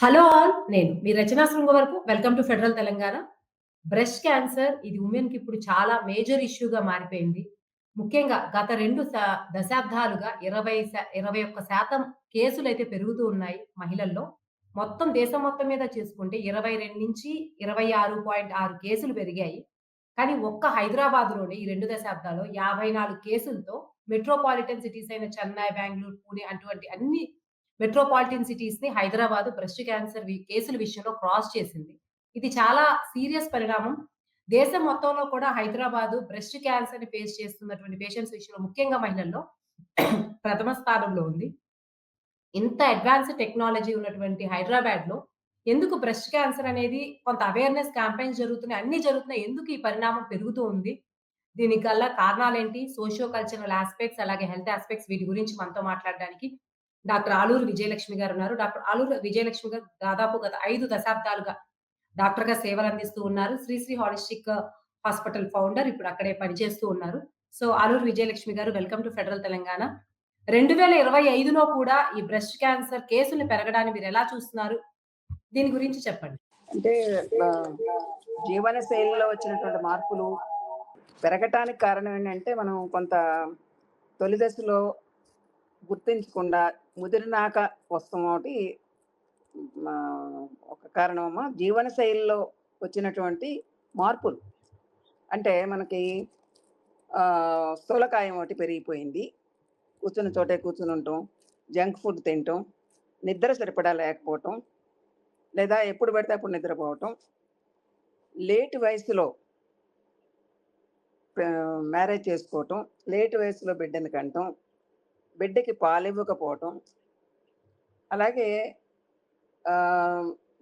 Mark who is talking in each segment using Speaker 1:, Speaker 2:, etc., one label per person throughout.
Speaker 1: Hello all. నేను మీ Rachana Srungavarapu. Welcome to Federal Telangana. Breast cancer ఇది వుమెన్‌కి ఇప్పుడు చాలా మేజర్ ఇష్యూగా మారిపోయింది. ముఖ్యంగా గత రెండు దశాబ్దాలుగా ఇరవై ఇరవై ఒక్క శాతం కేసులు అయితే పెరుగుతూ ఉన్నాయి మహిళల్లో. మొత్తం దేశం మొత్తం మీద చేసుకుంటే 22-26.6 కేసులు పెరిగాయి. కానీ ఒక్క హైదరాబాద్‌లోనే ఈ రెండు దశాబ్దాల్లో 54 కేసులతో మెట్రోపాలిటన్ సిటీస్ అయిన చెన్నై, బెంగళూరు పూణే అటువంటి అన్ని మెట్రోపాలిటన్ సిటీస్‌ని హైదరాబాద్ బ్రెస్ట్ క్యాన్సర్ కేసుల విషయంలో క్రాస్ చేసింది. ఇది చాలా సీరియస్ పరిణామం. దేశం మొత్తంలో కూడా హైదరాబాద్ బ్రెస్ట్ క్యాన్సర్ని ఫేస్ చేస్తున్నటువంటి పేషెంట్స్ విషయంలో ముఖ్యంగా మహిళల్లో ప్రథమ స్థానంలో ఉంది. ఇంత అడ్వాన్స్డ్ టెక్నాలజీ ఉన్నటువంటి హైదరాబాద్లో ఎందుకు బ్రెస్ట్ క్యాన్సర్ అనేది కొంత అవేర్‌నెస్ క్యాంపెయిన్స్ జరుగుతున్నాయి. అన్ని జరుగుతున్నాయి. ఎందుకు ఈ పరిణామం పెరుగుతూ ఉంది? దీనికి గల కారణాలేంటి? సోషియో కల్చరల్ ఆస్పెక్ట్స్ అలాగే హెల్త్ ఆస్పెక్ట్స్ వీటి గురించి మనతో మాట్లాడడానికి డాక్టర్ ఆలూరు విజయలక్ష్మి గారు ఉన్నారు డాక్టర్ ఆలూరు విజయలక్ష్మి గారు దాదాపు గత ఐదు దశాబ్దాలుగా డాక్టర్‌గా సేవలందిస్తూ ఉన్నారు. Sri Sri holistic hospital founder. ఇప్పుడు అక్కడే పనిచేస్తూ ఉన్నారు. So, Aluru Vijayalakshmi garu welcome to federal Telangana. 2025లో కూడా ఈ బ్రెస్ట్ క్యాన్సర్ కేసులు పెరగడాన్ని మీరు ఎలా చూస్తున్నారు? దీని గురించి చెప్పండి.
Speaker 2: అంటే జీవన శైలిలో వచ్చినటువంటి మార్పులు పెరగటానికి కారణం ఏంటంటే, మనం కొంత తొలి దశలో గుర్తించకుండా ముదిరినాక వస్తాం ఒకటి ఒక కారణమమ్మా. జీవన శైలిలో వచ్చినటువంటి మార్పులు. అంటే మనకి స్థూలకాయం ఒకటి పెరిగిపోయింది. కూర్చున్న చోటే కూర్చుని ఉంటాం జంక్ ఫుడ్ తినటం, నిద్ర సరిపడా లేకపోవటం, లేదా ఎప్పుడు పడితే అప్పుడు నిద్రపోవటం. లేట్ వయసులో మ్యారేజ్ చేసుకోవటం, లేట్ వయసులో బిడ్డని కంటం, బిడ్డకి పాలివ్వకపోవటం. అలాగే ఇప్పుడు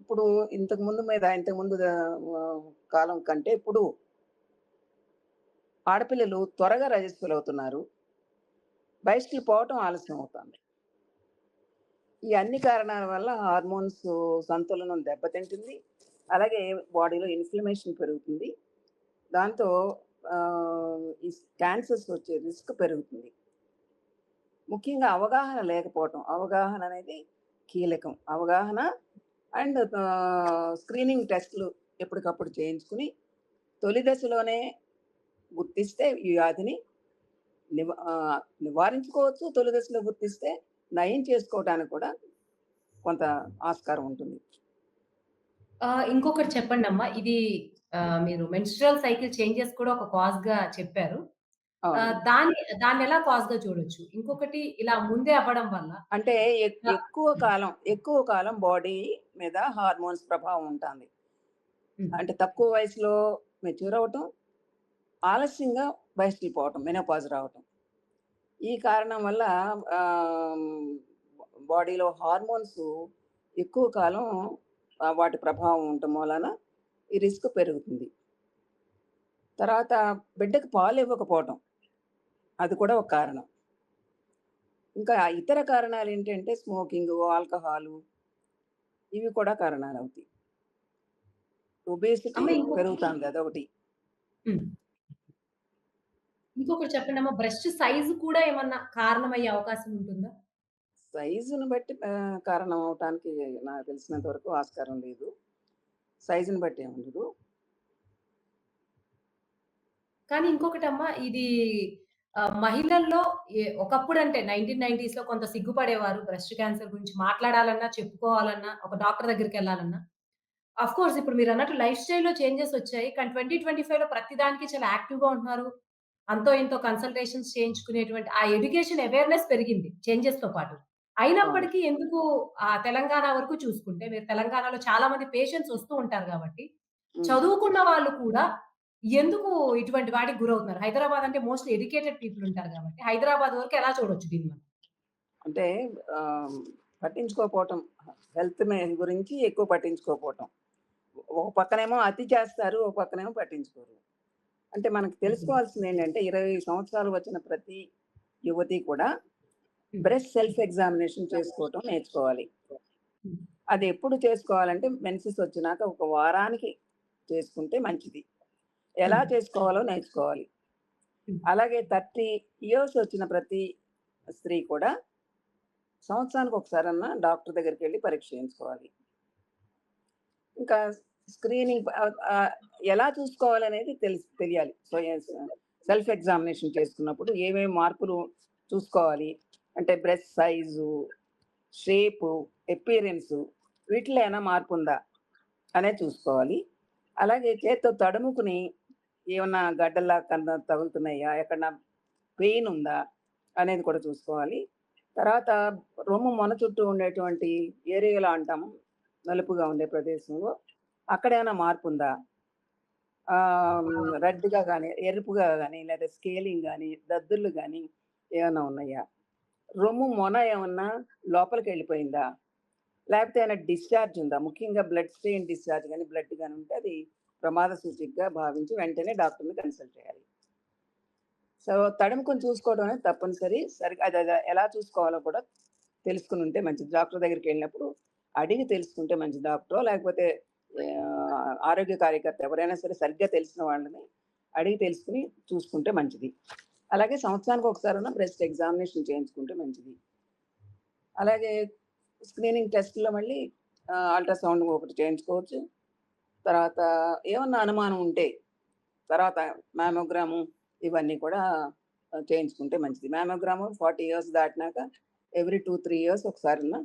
Speaker 2: ఇప్పుడు ఇంతకుముందు మీద ఇంతకుముందు ముందు కాలం కంటే ఇప్పుడు ఆడపిల్లలు త్వరగా రజస్వలవుతున్నారు. బయటికి పోవటం ఆలస్యం అవుతుంది. ఈ అన్ని కారణాల వల్ల హార్మోన్స్ సంతులనం దెబ్బతింటుంది. అలాగే బాడీలో ఇన్‌ఫ్లమేషన్ పెరుగుతుంది. దాంతో ఈ క్యాన్సర్స్ వచ్చే రిస్క్ పెరుగుతుంది. ముఖ్యంగా అవగాహన లేకపోవటం. అవగాహన అనేది కీలకం. అవగాహన అండ్ స్క్రీనింగ్ టెస్ట్‌లు ఎప్పటికప్పుడు చేయించుకుని, తొలి దశలోనే గుర్తిస్తే ఈ వ్యాధిని నివ నివారించుకోవచ్చు. తొలి దశలో గుర్తిస్తే నయం చేసుకోవటానికి కూడా కొంత ఆస్కారం ఉంటుంది.
Speaker 1: ఇంకొకటి ఇంకొకటి చెప్పండమ్మా. ఇది మీరు మెన్స్ట్రల్ సైకిల్ చేంజెస్ కూడా ఒక కాజ్‌గా చెప్పారు.
Speaker 2: అవును.
Speaker 1: ఆహ్, దాన్ని దాన్నెలా కాజ్‌గా చూడొచ్చు? ఇంకొకటి ఇలా ముందే అవ్వడం వల్ల
Speaker 2: అంటే ఎక్ ఎక్కువ కాలం, ఎక్కువ కాలం బాడీ మీద హార్మోన్స్ ప్రభావం ఉంటాంది. అంటే తక్కువ వయసులో మెచ్యూర్ అవ్వటం, ఆలస్యంగా బయటికి పోవటం, మెనోపాజ్ రావటం. ఈ కారణం వల్ల బాడీలో హార్మోన్స్ ఎక్కువ కాలం వాటి ప్రభావం ఉండటం మూలాన ఈ రిస్క్ పెరుగుతుంది. తర్వాత బిడ్డకి పాలు ఇవ్వకపోవటం. అది కూడా ఒక కారణం. ఇంకా ఇతర కారణాలేంటంటే స్మోకింగు, ఆల్కహాలు ఇవి కూడా కారణాలవుతాయి. ఒబేసిటీ
Speaker 1: అమ్మ ఇంకొకటి
Speaker 2: పెరుగుతాంది అదొకటి.
Speaker 1: ఇంకొకటి చెప్పండమ్మా. బ్రెస్ట్ సైజ్ కూడా ఏమన్నా కారణమయ్యే అవకాశం ఉంటుందా?
Speaker 2: సైజుని బట్టి కారణం అవ్వటానికి నాకు తెలిసినంత వరకు ఆస్కారం లేదు. సైజుని బట్టి ఏం ఉండదు.
Speaker 1: కానీ ఇంకొకటమ్మా ఇది మహిళల్లో ఎ ఒకప్పుడంటే 1990స్‌లో కొంత సిగ్గుపడేవారు. బ్రెస్ట్ క్యాన్సర్ గురించి మాట్లాడాలన్నా, చెప్పుకోవాలన్నా, ఒక డాక్టర్ దగ్గరికెళ్ళాలన్నా. ఆఫ్‌కోర్స్ ఇప్పుడు మీరన్నట్టు లైఫ్ స్టైల్‌లో చేంజెస్ వచ్చాయి. కానీ 2025లో ప్రతి దానికి చాలా యాక్టివ్‌గా ఉంటున్నారు. అంతో ఇంతో కన్సల్టేషన్స్ చేయించుకునేటువంటి ఆ ఎడ్యుకేషన్ అవేర్‌నెస్ పెరిగింది చేంజెస్‌తో పాటు.
Speaker 2: అవును.
Speaker 1: అయినప్పటికీ ఎందుకు ఆహ్, తెలంగాణ వరకు చూసుకుంటే మీరు తెలంగాణలో చాలా మంది పేషెంట్స్ వస్తూ ఉంటారు గాబట్టి,
Speaker 2: హ్మ్.
Speaker 1: చదువుకున్న వాళ్ళు కూడా ఎందుకు ఇటువంటి వాటికి గురవుతున్నారు? హైదరాబాద్ అంటే మోస్ట్‌లీ ఎడ్యుకేటెడ్ పీపుల్ ఉంటారు గాబట్టి, హైదరాబాద్ వరకు ఎలా చూడొచ్చు దీన్ని మనం?
Speaker 2: అంటే పట్టించుకోకపోవటం. హెల్త్ గురించి ఎక్కువ పట్టించుకోకపోవటం. ఒక పక్కనేమో అతి చేస్తారు. ఒక పక్కనేమో పట్టించుకోరు. అంటే మనకు
Speaker 1: హుహు.
Speaker 2: తెలుసుకోవాల్సిందేంటంటే 20 సంవత్సరాలు వచ్చిన ప్రతి యువతి కూడా. బ్రెస్ట్ సెల్ఫ్ ఎగ్జామినేషన్ చేసుకోవటం నేర్చుకోవాలి. అది ఎప్పుడు చేసుకోవాలంటే మెన్సెస్ వచ్చినాక ఒక వారానికి చేసుకుంటే మంచిది. ఎలా. చేసుకోవాలో నేర్చుకోవాలి. అలాగే 30 ఇయర్స్ వచ్చిన ప్రతి స్త్రీ కూడా సంవత్సరానికి ఒకసారన్నా డాక్టర్ దగ్గరికెళ్ళి పరీక్ష చేయించుకోవాలి. ఇంకా స్క్రీనింగ్ ఎలా చూసుకోవాలనేది తెలుసు తెలియాలి. సో, సెల్ఫ్ ఎగ్జామినేషన్ చేసుకున్నప్పుడు ఏమేమి మార్పులు చూసుకోవాలి. అంటే బ్రెస్ట్ సైజు, షేపు, అపియరెన్సు వీటిలో ఏమైనా మార్పుందా అనేది చూసుకోవాలి. అలాగే చేత్తో తడుముకుని ఏమన్నా గడ్డలా కన్నా తగులుతున్నాయా? ఎక్కడన్నా పెయిన్ ఉందా? అనేది కూడా చూసుకోవాలి. తర్వాత రొమ్ము మొన చుట్టూ ఉండేటువంటి ఏరియాలో అంటాము. నలుపుగా ఉండే ప్రదేశంలో అక్కడేమైనా మార్పు ఉందా రెడ్‌గా కానీ ఎరుపుగా కానీ లేదా స్కేలింగ్ గాని, దద్దుర్లు కానీ ఏమైనా ఉన్నాయా? రొమ్ము మొన ఏమన్నా లోపలికెళ్ళిపోయిందా? లేకపోతే ఏమైనా డిశ్చార్జ్ ఉందా? ముఖ్యంగా బ్లడ్ స్ట్రెయిన్ డిశ్చార్జ్ కానీ బ్లడ్ కానీ ఉంటే అది ప్రమాద సూచికగా భావించి వెంటనే డాక్టర్‌ని కన్సల్ట్ చేయాలి. సో, తడుముకొని చూసుకోవడం అనేది తప్పనిసరి. సరిగ్గా అది అది ఎలా చూసుకోవాలో కూడా తెలుసుకుని ఉంటే మంచిది. డాక్టర్ దగ్గరికి వెళ్ళినప్పుడు అడిగి తెలుసుకుంటే మంచి డాక్టరో లేకపోతే ఆరోగ్య కార్యకర్త ఎవరైనా సరే సరిగ్గా తెలిసిన వాళ్ళని అడిగి తెలుసుకుని చూసుకుంటే మంచిది. అలాగే సంవత్సరానికి ఒకసారన్నా బ్రెస్ట్ ఎగ్జామినేషన్ చేయించుకుంటే మంచిది. అలాగే స్క్రీనింగ్ టెస్ట్‌లో మళ్ళీ అల్ట్రాసౌండ్ ఒకటి చేయించుకోవచ్చు. తర్వాత ఏమన్నా అనుమానం ఉంటే తర్వాత మామోగ్రాము ఇవన్నీ కూడా చేయించుకుంటే మంచిది. మామోగ్రాము 40 ఇయర్స్ దాటినాక ఎవ్రీ 2, 3 ఇయర్స్ ఒకసారన్నా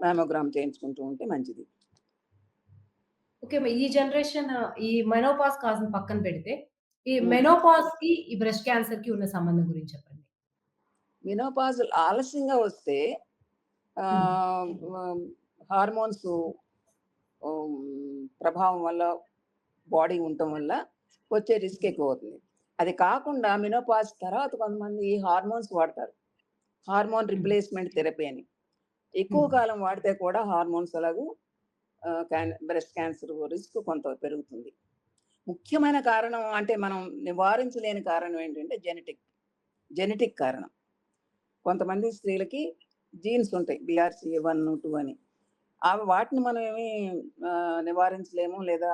Speaker 2: మామోగ్రామ్ చేయించుకుంటూ ఉంటే మంచిది.
Speaker 1: ఓకే. ఈ జనరేషన్ ఈ మెనోపాజ్ కాస్ట్‌ని పక్కన పెడితే, ఈ
Speaker 2: హ్మ్.
Speaker 1: మెనోపాజ్‌కి, ఈ బ్రెస్ట్ క్యాన్సర్‌కి ఉన్న సంబంధం గురించి చెప్పండి.
Speaker 2: మెనోపాజ్ ఆలస్యంగా వస్తే హార్మోన్స్ ప్రభావం వల్ల బాడీ ఉండటం వల్ల వచ్చే రిస్క్ ఎక్కువవుతుంది. అది కాకుండా మెనోపాజ్ తర్వాత కొంతమంది హార్మోన్స్ వాడతారు. హార్మోన్. రిప్లేస్‌మెంట్ థెరపీ అని. ఎక్కువ. కాలం వాడితే కూడా hormones can breast cancer risk కొంత పెరుగుతుంది. ముఖ్యమైన కారణం అంటే మనం నివారించలేని కారణం ఏంటంటే జెనెటిక్. జెనెటిక్ కారణం. కొంతమంది స్త్రీలకి జీన్స్ ఉంటాయి. బీఆర్‌సీ 1, 2 అని. అవి వాటిని మనం ఏమి నివారించలేము లేదా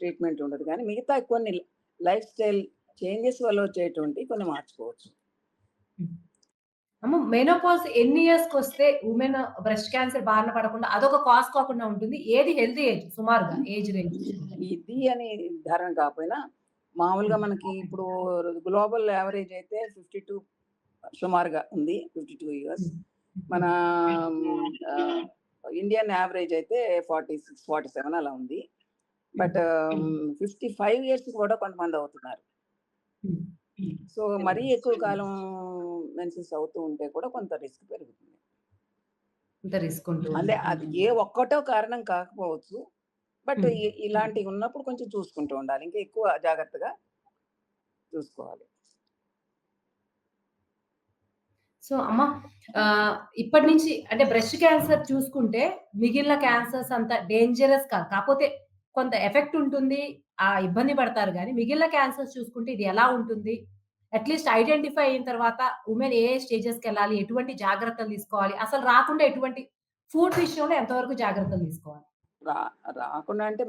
Speaker 2: ట్రీట్మెంట్ ఉండదు. కానీ మిగతా కొన్ని లైఫ్ స్టైల్ చేంజెస్ వల్ల వచ్చేటువంటివి కొన్ని మార్చుకోవచ్చు.
Speaker 1: అమ్మ మెనోపాజ్ ఎన్ని ఇయర్స్‌కొస్తే వుమెన్ బ్రెస్ట్ క్యాన్సర్ బారిన పడకుండా అదొక కాజ్ కాకుండా ఉంటుంది. ఏది హెల్తీ ఏజ్ సుమారుగా ఏజ్ రేంజ్?
Speaker 2: ఇది అని నిర్ధారణ కాకపోయినా మామూలుగా. మనకి ఇప్పుడు గ్లోబల్ యావరేజ్ అయితే 52 సుమారుగా ఉంది. 52 ఇయర్స్.
Speaker 1: హ్మ్.
Speaker 2: మన ఇండియన్ యావరేజ్ అయితే 46, 47 అలా ఉంది. బట్
Speaker 1: హ్మ్.
Speaker 2: 55 ఇయర్స్ కూడా కొంతమంది అవుతున్నారు.
Speaker 1: హ్మ్. హ్మ్.
Speaker 2: సో, మరీ ఎక్కువ కాలం మెన్సెన్స్ అవుతూ ఉంటే కూడా కొంత రిస్క్ పెరుగుతుంది.
Speaker 1: రిస్క్
Speaker 2: అంటే. అది ఏ ఒక్కటో కారణం కాకపోవచ్చు. బట్ ఇలాంటివి ఉన్నప్పుడు కొంచెం చూసుకుంటూ ఉండాలి. ఇంకా ఎక్కువ జాగ్రత్తగా చూసుకోవాలి.
Speaker 1: సో, అమ్మ ఇప్పటి నుంచి అంటే బ్రెస్ట్ క్యాన్సర్ చూసుకుంటే మిగిలిన క్యాన్సర్స్ అంత డేంజరస్ కాదు. కాపోతే కొంత ఎఫెక్ట్ ఉంటుంది. ఆ ఇబ్బంది పడతారు గానీ, మిగిలిన క్యాన్సర్స్ చూసుకుంటే ఇది ఎలా ఉంటుంది? అట్‌లీస్ట్ ఐడెంటిఫై అయిన తర్వాత వుమెన్ ఏ ఏ స్టేజెస్‌కెళ్ళాలి? ఎటువంటి జాగ్రత్తలు తీసుకోవాలి? అసలు రాకుండా ఎటువంటి ఫుడ్ విషయంలో ఎంతవరకు జాగ్రత్తలు తీసుకోవాలి?
Speaker 2: రా రాకుండా అంటే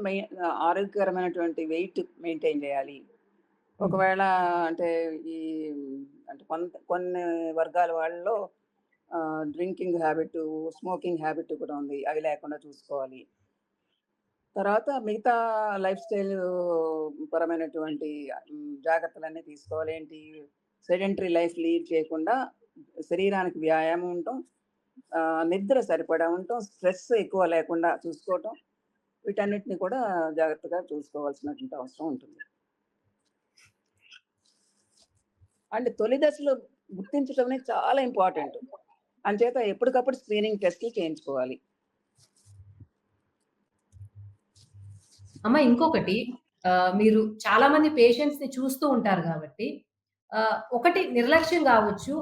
Speaker 2: ఆరోగ్యకరమైనటువంటి వెయిట్ మెయింటైన్ చేయాలి. ఒకవేళ అంటే ఈ అంటే కొంత కొన్ని వర్గాల వాళ్ళలో డ్రింకింగ్ హ్యాబిట్ స్మోకింగ్ హ్యాబిట్ కూడా ఉంది. అవి లేకుండా చూసుకోవాలి. తర్వాత మిగతా లైఫ్ స్టైల్ పరమైనటువంటి జాగ్రత్తలన్నీ తీసుకోవాలి. ఏంటి సెడెంటరీ లైఫ్ లీడ్ చేయకుండా శరీరానికి వ్యాయామం ఉండటం, నిద్ర సరిపడా ఉండటం, స్ట్రెస్ ఎక్కువ లేకుండా చూసుకోవటం. వీటన్నిటిని కూడా జాగ్రత్తగా చూసుకోవాల్సినటువంటి అవసరం ఉంటుంది. అండ్ తొలి దశలో గుర్తించడం అనేది చాలా ఇంపార్టెంట్. అంచేత ఎప్పటికప్పుడు స్క్రీనింగ్ టెస్ట్‌లు చేయించుకోవాలి.
Speaker 1: అమ్మ ఇంకొకటి మీరు చాలా మంది పేషెంట్స్ని చూస్తూ ఉంటారు కాబట్టి ఒకటి నిర్లక్ష్యం కావచ్చు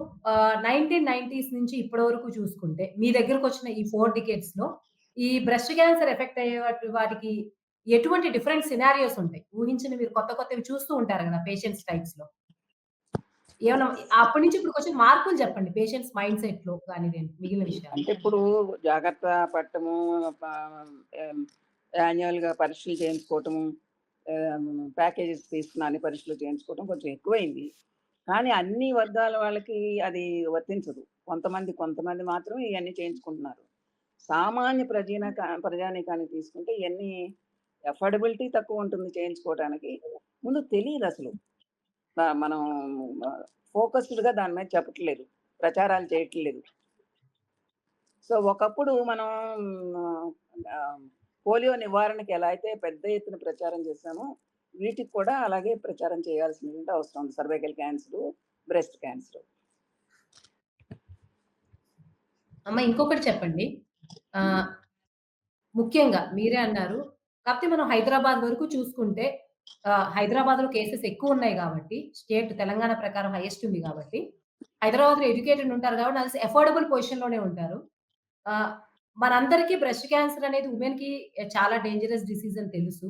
Speaker 1: నైన్టీన్ నైన్టీస్ నుంచి ఇప్పటి వరకు చూసుకుంటే మీ దగ్గరకొచ్చిన ఈ ఫోర్ 4 డికేడ్స్‌లో ఈ బ్రెస్ట్ క్యాన్సర్ ఎఫెక్ట్ అయ్యే వాటికి ఎటువంటి డిఫరెంట్ సినారియోస్ ఉంటాయి? ఊహించిన మీరు కొత్త కొత్తవి చూస్తూ ఉంటారు కదా పేషెంట్స్ టైప్స్లో ఏమన్నా అప్పటి నుంచి ఇప్పటికొచ్చిన మార్పులు చెప్పండి. పేషెంట్స్ మైండ్ సెట్‌లో కానివ్వండి, మిగిలిన విషయాలు.
Speaker 2: అంటే ఇప్పుడు జాగ్రత్త పడటము ప ఆహ్, యాన్యుయల్‌గా పరీక్షలు చేయించుకోవటము, ప్యాకేజెస్ తీసుకుని అన్ని పరీక్షలు చేయించుకోవటం కొంచెం ఎక్కువైంది. కానీ అన్ని వర్గాల వాళ్ళకి అది వర్తించదు. కొంతమంది కొంతమంది మాత్రమే ఇయన్నీ చేయించుకుంటున్నారు. సామాన్య ప్రజీనక ప్రజానీకాన్ని తీసుకుంటే ఇయన్నీ అఫోర్డబిలిటీ తక్కువ ఉంటుంది చేయించుకోవడానికి. ముందు తెలీదసలు. ఆహ్, మనం ఫోకస్డ్‌గా దాని మీద చెప్పట్లేదు. ప్రచారాలు చేయట్లేదు. సో, ఒకప్పుడు మనం పోలియో నివారణకి ఎలా అయితే పెద్ద ఎత్తున ప్రచారం చేశామో, వీటికి కూడా అలాగే ప్రచారం చేయాల్సినటువంటి అవసరం ఉంది. సర్వైకల్ క్యాన్సర్ బ్రెస్ట్ క్యాన్సర్
Speaker 1: అమ్మ ఇంకొకటి చెప్పండి. ముఖ్యంగా మీరే అన్నారు. కాకపోతే మనం హైదరాబాద్ వరకు చూసుకుంటే హైదరాబాద్లో కేసెస్ ఎక్కువ ఉన్నాయి కాబట్టి స్టేట్ తెలంగాణ ప్రకారం హైయెస్ట్ ఉంది కాబట్టి హైదరాబాద్లో ఎడ్యుకేటెడ్ ఉంటారు కాబట్టి అది అఫోర్డబుల్ పొజిషన్లోనే ఉంటారు. మనందరికీ బ్రెస్ట్ క్యాన్సర్ అనేది ఉమెన్కి చాలా డేంజరస్ డిసీజ్ అని తెలుసు.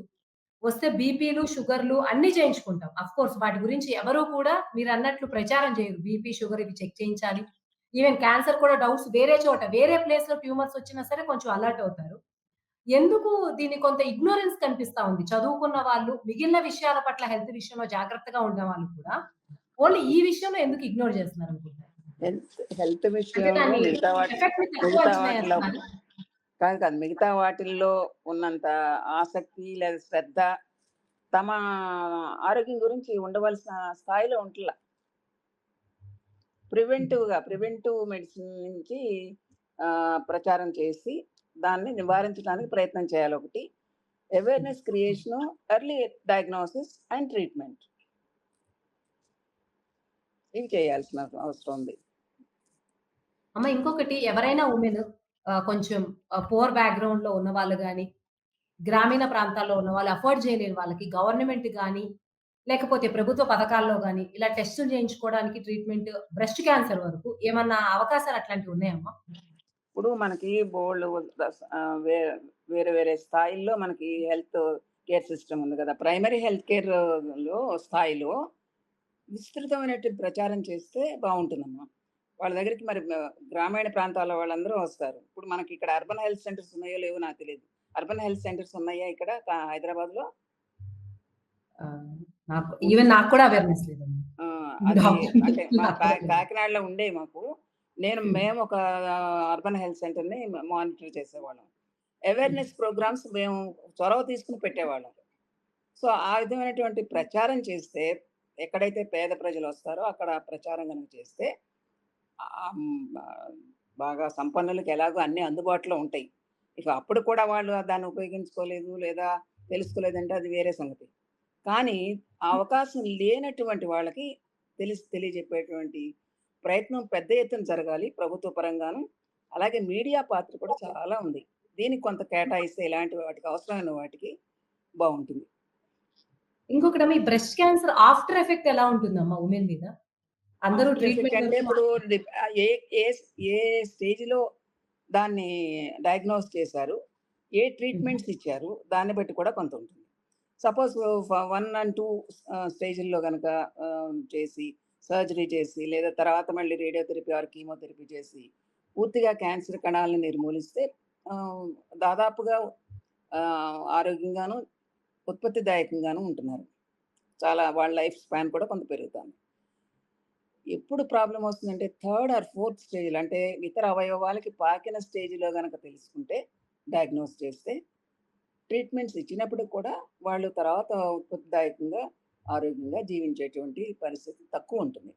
Speaker 1: వస్తే బీపీలు, షుగర్‌లు అన్ని చేయించుకుంటాం. ఆఫ్‌కోర్స్ వాటి గురించి ఎవరు కూడా మీరన్నట్లు ప్రచారం చేయరు. బీపీ, షుగర్ ఇవి చెక్ చేయించాలి. ఈవెన్ క్యాన్సర్ కూడా డౌట్స్ వేరే చోట, వేరే ప్లేస్లో ట్యూమర్స్ వచ్చినా సరే కొంచెం అలర్ట్ అవుతారు. ఎందుకు దీన్ని కొంత ఇగ్నోరెన్స్ కనిపిస్తా ఉంది. చదువుకున్న వాళ్ళు, మిగిలిన విషయాల పట్ల హెల్త్ విషయంలో జాగ్రత్తగా ఉన్నవాళ్ళు కూడా, ఓన్లీ ఈ విషయంలో ఎందుకు ఇగ్నోర్ చేస్తున్నారనుకుంటున్నారు?
Speaker 2: హెల్త్ హెల్త్ విషయంలో? కాదు, కాదు. మిగతా వాటిల్లో ఉన్నంత ఆసక్తి లేదా శ్రద్ధ తమ ఆరోగ్యం గురించి ఉండవలసిన స్థాయిలో ఉంటల్ల. ప్రివెంటివ్‌గా ప్రివెంటివ్ మెడిసిన్ నుంచి ప్రచారం చేసి దాన్ని నివారించడానికి ప్రయత్నం చేయాలి ఒకటి. Awareness creation, early diagnosis and treatment. ఇవి చేయాల్సిన అవసరం ఉంది.
Speaker 1: అమ్మ ఇంకొకటి ఎవరైనా ఉమెన్ కొంచెం కొంచెం బ్యాక్గ్రౌండ్లో ఉన్న వాళ్ళు కానీ గ్రామీణ ప్రాంతాల్లో ఉన్న వాళ్ళు అఫోర్డ్ చేయలేని వాళ్ళకి గవర్నమెంట్ కానీ లేకపోతే ప్రభుత్వ పథకాల్లో కానీ ఇలా టెస్టులు చేయించుకోవడానికి ట్రీట్మెంట్ బ్రెస్ట్ క్యాన్సర్ వరకు ఏమన్నా అవకాశాలు అట్లాంటివి ఉన్నాయమ్మా?
Speaker 2: ఇప్పుడు మనకి బోలెడు వేరే వేరే స్థాయిల్లో మనకి హెల్త్ కేర్ సిస్టమ్ ఉంది కదా! ప్రైమరీ హెల్త్ కేర్‌లో స్థాయిలో విస్తృతమైనటువంటి ప్రచారం చేస్తే బావుంటుందమ్మా. వాళ్ళ దగ్గరికి మరి గ్రామీణ ప్రాంతాల వాళ్ళందరూ వస్తారు. ఇప్పుడు మనకి ఇక్కడ అర్బన్ హెల్త్ సెంటర్స్ ఉన్నాయో లేవో నాకు తెలీదు. అర్బన్ హెల్త్ సెంటర్స్ ఉన్నాయా ఇక్కడ?
Speaker 1: ఆ! నాకు ఈవెన్ నాకు కూడా అవేర్‌నెస్ డాక్టర్
Speaker 2: అంటే. కాకినాడలో ఉండేవి మాకు. నేను. మేము ఒక అర్బన్ హెల్త్ సెంటర్‌ని మానిటర్ చేసేవాళ్ళం. అవేర్‌నెస్ ప్రోగ్రామ్స్ మేము చొరవ తీసుకొని పెట్టేవాళ్ళం. సో, ఆ విధమైనటువంటి ప్రచారం చేస్తే ఎక్కడైతే పేద ప్రజలొస్తారో అక్కడ ప్రచారం గనుక చేస్తే బాగా సంపన్నులకి ఎలాగో అన్నీ అందుబాటులో ఉంటాయి. ఇక అప్పుడు కూడా వాళ్ళు దాన్ని ఉపయోగించుకోలేదు లేదా తెలుసుకోలేదంటే అది వేరే సంగతి. కానీ ఆ అవకాశం లేనటువంటి వాళ్ళకి తెలిసి తెలియజెప్పేటువంటి ప్రయత్నం పెద్ద ఎత్తున జరగాలి ప్రభుత్వ పరంగాను. అలాగే మీడియా పాత్ర కూడా చాలా ఉంది. దీనికి కొంత కేటాయిస్తే ఇలాంటి వాటికి అవసరమైన వాటికి బావుంటుంది.
Speaker 1: ఇంకొకటమ్మా ఈ బ్రెస్ట్ క్యాన్సర్ ఆఫ్టర్ ఎఫెక్ట్ ఎలా ఉంటుందమ్మా వుమెన్ మీద? అందరూ ట్రీట్మెంట్
Speaker 2: అంటే ఇప్పుడు ఏ ఏ ఏ స్టేజ్‌లో దాన్ని డయాగ్నోస్ చేశారు? ఏ. ట్రీట్మెంట్స్ ఇచ్చారు? దాన్ని బట్టి కూడా కొంత ఉంటుంది. సపోజ్ 1 అండ్ 2 ఆహ్, స్టేజ్‌ల్లో గనక ఆహ్, చేసి సర్జరీ చేసి లేదా తర్వాత మళ్ళీ రేడియోథెరపీ ఆర్ కీమోథెరపీ చేసి పూర్తిగా క్యాన్సర్ కణాలను నిర్మూలిస్తే దాదాపుగా ఆరోగ్యంగాను, ఉత్పత్తిదాయకంగాను ఉంటున్నారు. చాలా వాళ్ళ లైఫ్ స్పాన్ కూడా కొంత పెరుగుతుంది ఎప్పుడు ప్రాబ్లం వస్తుందంటే థర్డ్ ఆర్ ఫోర్త్ స్టేజ్‌లో అంటే ఇతర అవయవాలకి పాకిన స్టేజ్‌లో కనుక తెలుసుకుంటే, డయాగ్నోస్ చేస్తే ట్రీట్మెంట్స్ ఇచ్చినప్పుడు కూడా వాళ్ళు తర్వాత ఉత్పత్తిదాయకంగా, ఆరోగ్యంగా జీవించేటువంటి పరిస్థితి తక్కువుంటుంది.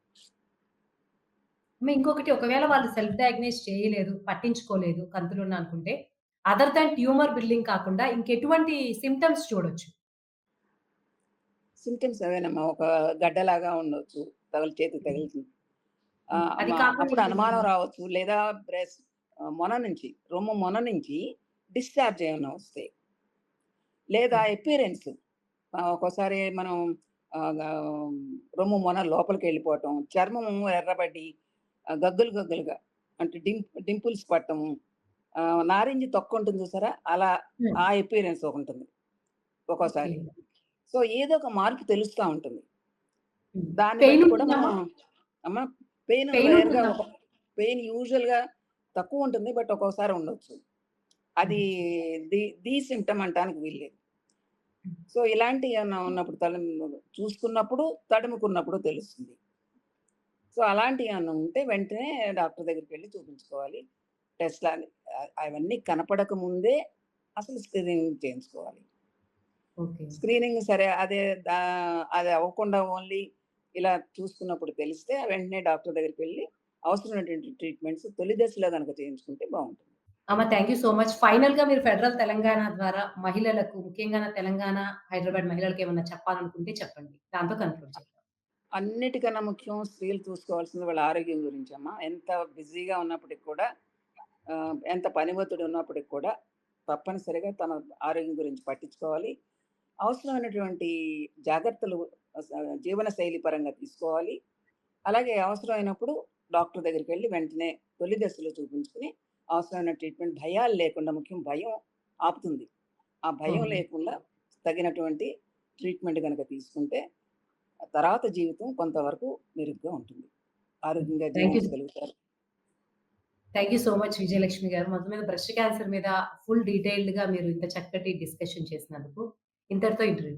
Speaker 1: అమ్మ ఇంకొకటి ఒకవేళ వాళ్ళు సెల్ఫ్ డయాగ్నోస్ చేయలేదు, పట్టించుకోలేదు కంతులున్నా అనుకుంటే, అదర్ దాన్ ట్యూమర్ బిల్డింగ్ కాకుండా ఇంకెటువంటి సింప్టమ్స్ చూడొచ్చు?
Speaker 2: సింప్టమ్స్ అవేనమ్మా. ఒక గడ్డలాగా ఉండొచ్చు. తగిలి చేతికి
Speaker 1: హ్మ్.
Speaker 2: తగులుతుంది. అప్పుడు అనుమానం? రావచ్చు. లేదా బ్రెస్ట్ ఆహ్, మొన నుంచి రొమ్ము మొన నుంచి డిశ్చార్జ్ ఏమన్నా వస్తాయి. లేదా. అపియరెన్స్ ఆహ్, ఒక్కోసారి మనం రొమ్ము మొన లోపలికెళ్ళిపోవటం, చర్మము ఎర్రబడి గగ్గులు గగ్గులుగా అంటే డిం డింపుల్స్ పట్టము, నారింజ తొక్క ఉంటుంది చూసారా? అలా. ఆ అపియరెన్స్ ఒకటుంటుంది. ఒక్కోసారి. సో, ఏదో ఒక మార్పు తెలుస్తా ఉంటుంది. బట్టి కూడా మనం పెయిన్
Speaker 1: పెయిన్ ఉంటుందా?
Speaker 2: యూజువల్‌గా తక్కువుంటుంది. బట్ ఒక్కోసారి ఉండొచ్చు. అది. ది ది సింప్టమ్ అనటానికి వీల్లేదు. సో, ఇలాంటియేమన్నా ఉన్నప్పుడు తళం చూసుకున్నప్పుడు, తడుముకున్నప్పుడు తెలుస్తుంది. సో, అలాంటియేమన్నా ఉంటే వెంటనే డాక్టర్ దగ్గరికెళ్ళి చూపించుకోవాలి. టెస్ట్‌లని ఆహ్, అవన్నీ కనపడక ముందే అసలు స్క్రీనింగ్ చేయించుకోవాలి.
Speaker 1: ఓకే.
Speaker 2: స్క్రీనింగ్ సరే అదే దా అది అవ్వకుండా ఓన్లీ ఇలా చూసుకున్నప్పుడు తెలిస్తే వెంటనే డాక్టర్ దగ్గరికి వెళ్ళి అవసరమైనటువంటి ట్రీట్మెంట్స్ తొలి దశలో గనక చేయించుకుంటే బావుంటుంది.
Speaker 1: అమ్మ థ్యాంక్ యూ సో మచ్. ఫైనల్గా మీరు ఫెడరల్ తెలంగాణ ద్వారా మహిళలకు ముఖ్యంగా తెలంగాణ, హైదరాబాద్ మహిళలకు ఏమన్నా చెప్పాలనుకుంటే చెప్పండి. దాంతో కన్క్లూడ్ చేద్దాం.
Speaker 2: అన్నిటికన్నా ముఖ్యం స్త్రీలు చూసుకోవాల్సింది వాళ్ళ ఆరోగ్యం గురించి అమ్మ ఎంత బిజీగా ఉన్నప్పటికి కూడా ఎంత పని ఒత్తిడి ఉన్నప్పటికి కూడా తప్పనిసరిగా తన ఆరోగ్యం గురించి పట్టించుకోవాలి. అవసరమైనటువంటి జాగ్రత్తలు జీవన శైలి పరంగా తీసుకోవాలి. అలాగే అవసరమైనప్పుడు డాక్టర్ దగ్గరికి వెళ్ళి వెంటనే తొలి దశలో చూపించుకొని అవసరమైన ట్రీట్మెంట్ భయాలు లేకుండా ముఖ్యం భయం ఆపుతుంది. ఆ భయం. లేకుండా తగినటువంటి ట్రీట్మెంట్ గనక తీసుకుంటే తర్వాత జీవితం కొంతవరకు మెరుగ్గా ఉంటుంది. ఆరోగ్యంగా. జీవించగలుగుతారు.
Speaker 1: Thank you so much Vijayalakshmi గారు. మొత్తం మీద బ్రెస్ట్ క్యాన్సర్ మీద ఫుల్ డీటెయిల్డ్‌గా మీరు ఇంత చక్కటి డిస్కషన్ చేసినందుకు. ఇంతటితో ఇంటర్వ్యూ